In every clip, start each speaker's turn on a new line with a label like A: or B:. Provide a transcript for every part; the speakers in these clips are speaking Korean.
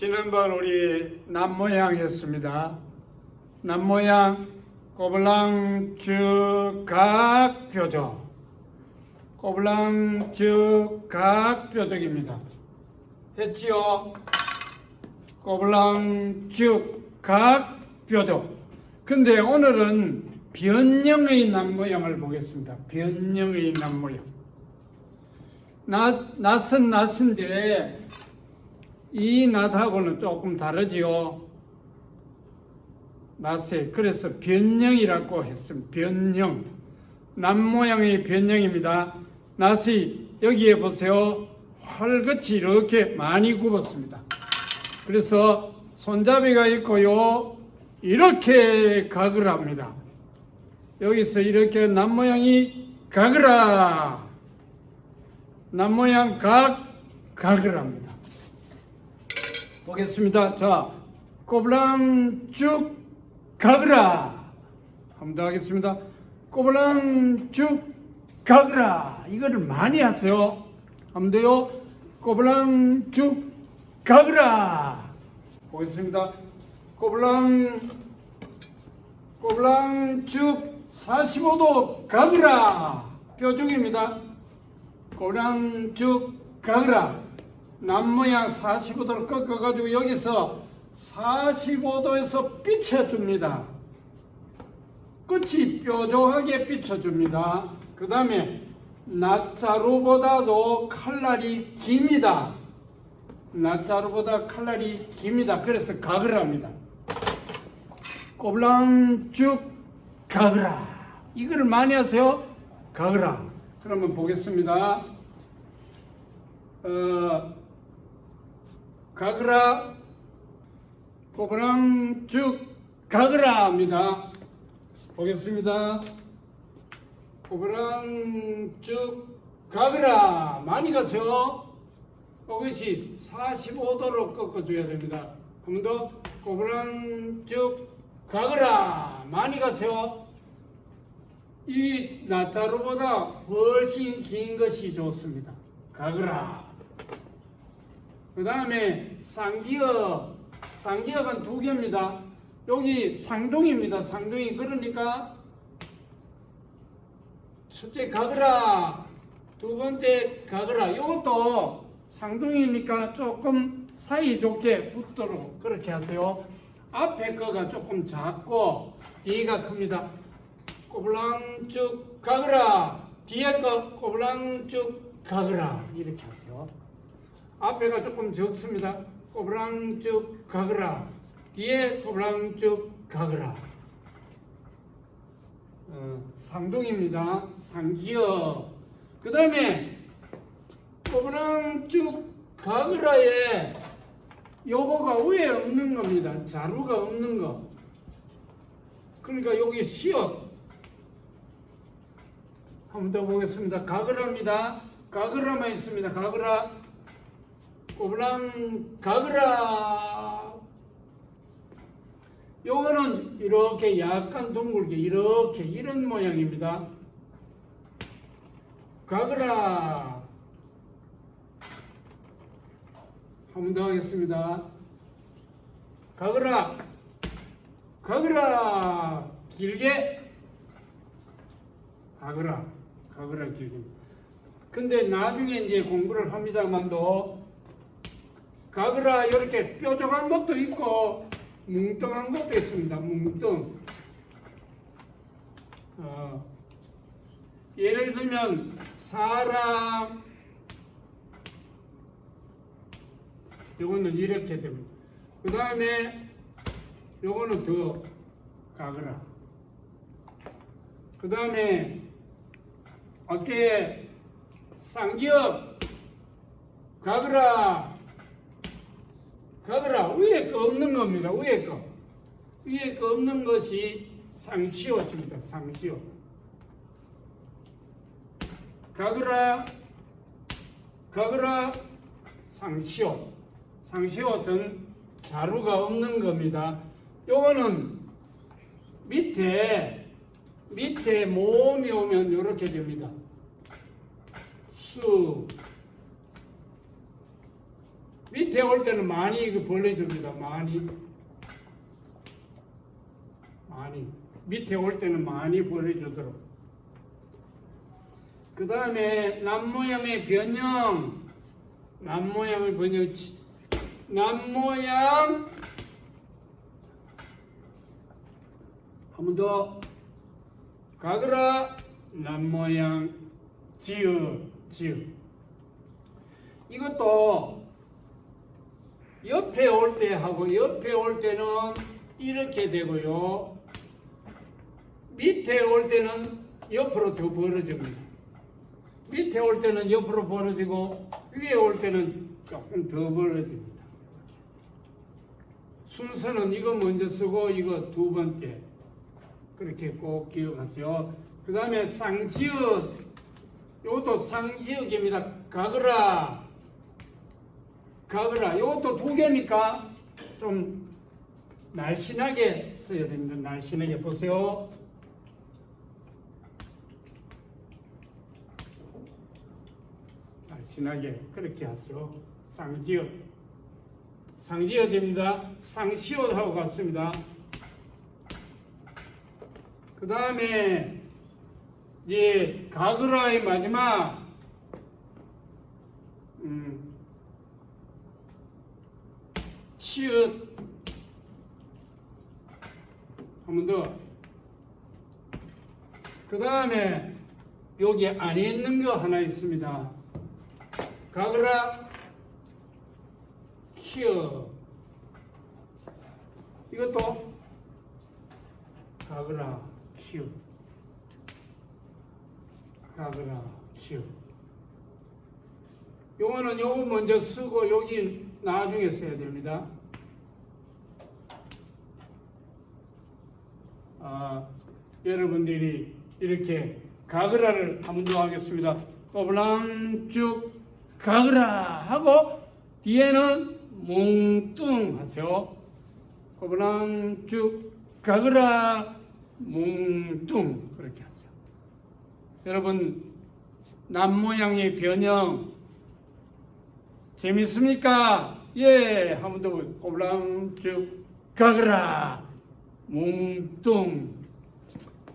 A: 지난번 우리 남모양 했습니다. 남모양 꼬블랑 즉각 표적 꼬블랑 즉각 표적입니다. 했지요? 꼬블랑 즉각 표적 근데 오늘은 변형의 남모양을 보겠습니다. 변형의 남모양 낫, 낫은 낫인데 이 낫하고는 조금 다르지요. 낫에 그래서 변형이라고 했습니다. 변형 낫 모양의 변형입니다. 낫이 여기에 보세요. 활같이 이렇게 많이 굽었습니다. 그래서 손잡이가 있고요. 이렇게 각을 합니다. 여기서 이렇게 낫 모양이 각을하 남 모양 각 각을 합니다. 보겠습니다. 자, 꼬블랑 쭉 가그라. 한번 더 하겠습니다. 꼬블랑 쭉 가그라. 이거를 많이 하세요. 한번 더요. 꼬블랑 쭉 가그라. 보겠습니다. 꼬블랑 꼬블랑 쭉 45도 가그라. 뼈죽입니다. 꼬랑 쭉 가그라 남모양 45도를 꺾어가지고 여기서 45도에서 비춰줍니다. 끝이 뾰족하게 비춰줍니다. 그 다음에 낫자루보다도 칼날이 깁니다. 낫자루보다 칼날이 깁니다. 그래서 각을 합니다. 꼬블랑 쭉 가그라. 이거를 많이 하세요. 가그라. 그러면 보겠습니다. 어, 가그라, 꼬부랑 쭉 가그라 합니다. 보겠습니다. 꼬부랑 쭉 가그라. 많이 가세요. 이것이 45도로 꺾어줘야 됩니다. 한 번 더. 꼬부랑 쭉 가그라. 많이 가세요. 이 나타루보다 훨씬 긴 것이 좋습니다. 가그라. 그 다음에 상기어, 상기어가 두 개입니다. 여기 상동입니다. 상동이 그러니까 첫째 가그라, 두 번째 가그라. 이것도 상동이니까 조금 사이 좋게 붙도록 그렇게 하세요. 앞에 거가 조금 작고 뒤가 큽니다. 꼬블랑 쭉 가거라. 뒤에 거 꼬블랑 쭉 가거라. 이렇게 하세요. 앞에가 조금 적습니다. 꼬블랑 쭉 가거라. 뒤에 꼬블랑 쭉 가거라. 어, 상동입니다. 상기어. 그 다음에 꼬블랑 쭉 가거라에 요거가 위에 없는 겁니다. 자루가 없는 거. 그러니까 여기 시옷 한번 더 보겠습니다. 가그라입니다. 가그라만 있습니다. 가그라. 꼬블랑 가그라. 요거는 이렇게 약간 둥글게 이렇게 이런 모양입니다. 가그라. 한 번 더 하겠습니다. 가그라. 가그라. 길게. 가그라. 가그라 길게. 근데 나중에 이제 공부를 합니다만도 가그라 이렇게 뾰족한 것도 있고 뭉뚱한 것도 있습니다. 뭉뚱. 어, 예를 들면 사람 요거는 이렇게 됩니다. 그 다음에 요거는 더 가그라. 그 다음에 어깨에 쌍기업 가그라 가그라 위에 거 없는 겁니다. 위에 거 위에 거 없는 것이 상시옷입니다. 상시옷 가그라 가그라 상시옷 상시옷은 자루가 없는 겁니다. 요거는 밑에 밑에 모음이 오면 이렇게 됩니다. 수, 밑에 올 때는 많이 이거 벌려줍니다. 많이. 많이. 밑에 올 때는 많이 벌려주도록. 그 다음에 남모양의 변형. 남모양의 변형. 치- 남모양. 한번 더. 가그라. 남모양. 지읒. 지읒. 이것도 옆에 올 때 하고 옆에 올 때는 이렇게 되고요. 밑에 올 때는 옆으로 더 벌어집니다. 밑에 올 때는 옆으로 벌어지고 위에 올 때는 조금 더 벌어집니다. 순서는 이거 먼저 쓰고 이거 두 번째 그렇게 꼭 기억하세요. 그 다음에 쌍지읒 이것도 쌍지읒입니다. 가거라 가거라. 이것도 두 개니까 좀 날씬하게 써야 됩니다. 날씬하게 보세요. 날씬하게 그렇게 하세요. 쌍지읒. 쌍지읒입니다. 쌍시옷하고 같습니다. 그 다음에 이제 가그라의 마지막 음, 치읓 한번 더. 그 다음에 여기 안에 있는 거 하나 있습니다. 가그라 키어 이것도 가그라 키어 가그라 키어 요거는 요거 먼저 쓰고 여기 나중에 써야 됩니다. 아, 여러분들이 이렇게 가그라를 한번더 하겠습니다. 꼬블랑 쭉 가그라 하고 뒤에는 몽뚱 하세요. 꼬블랑 쭉 가그라 몽뚱 그렇게 하세요. 여러분 남 모양의 변형 재밌습니까? 예, 한 번 더 꼬블랑 쭉 가그라 몽뚱,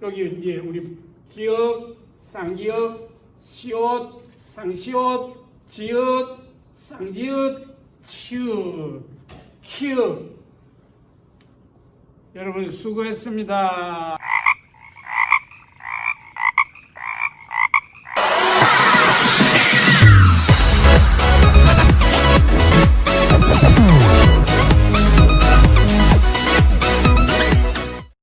A: 여기 예, 우리 기억, 상기억, 시옷, 상시옷, 지읒, 상지읒, 치읒, 키읒 여러분 수고했습니다.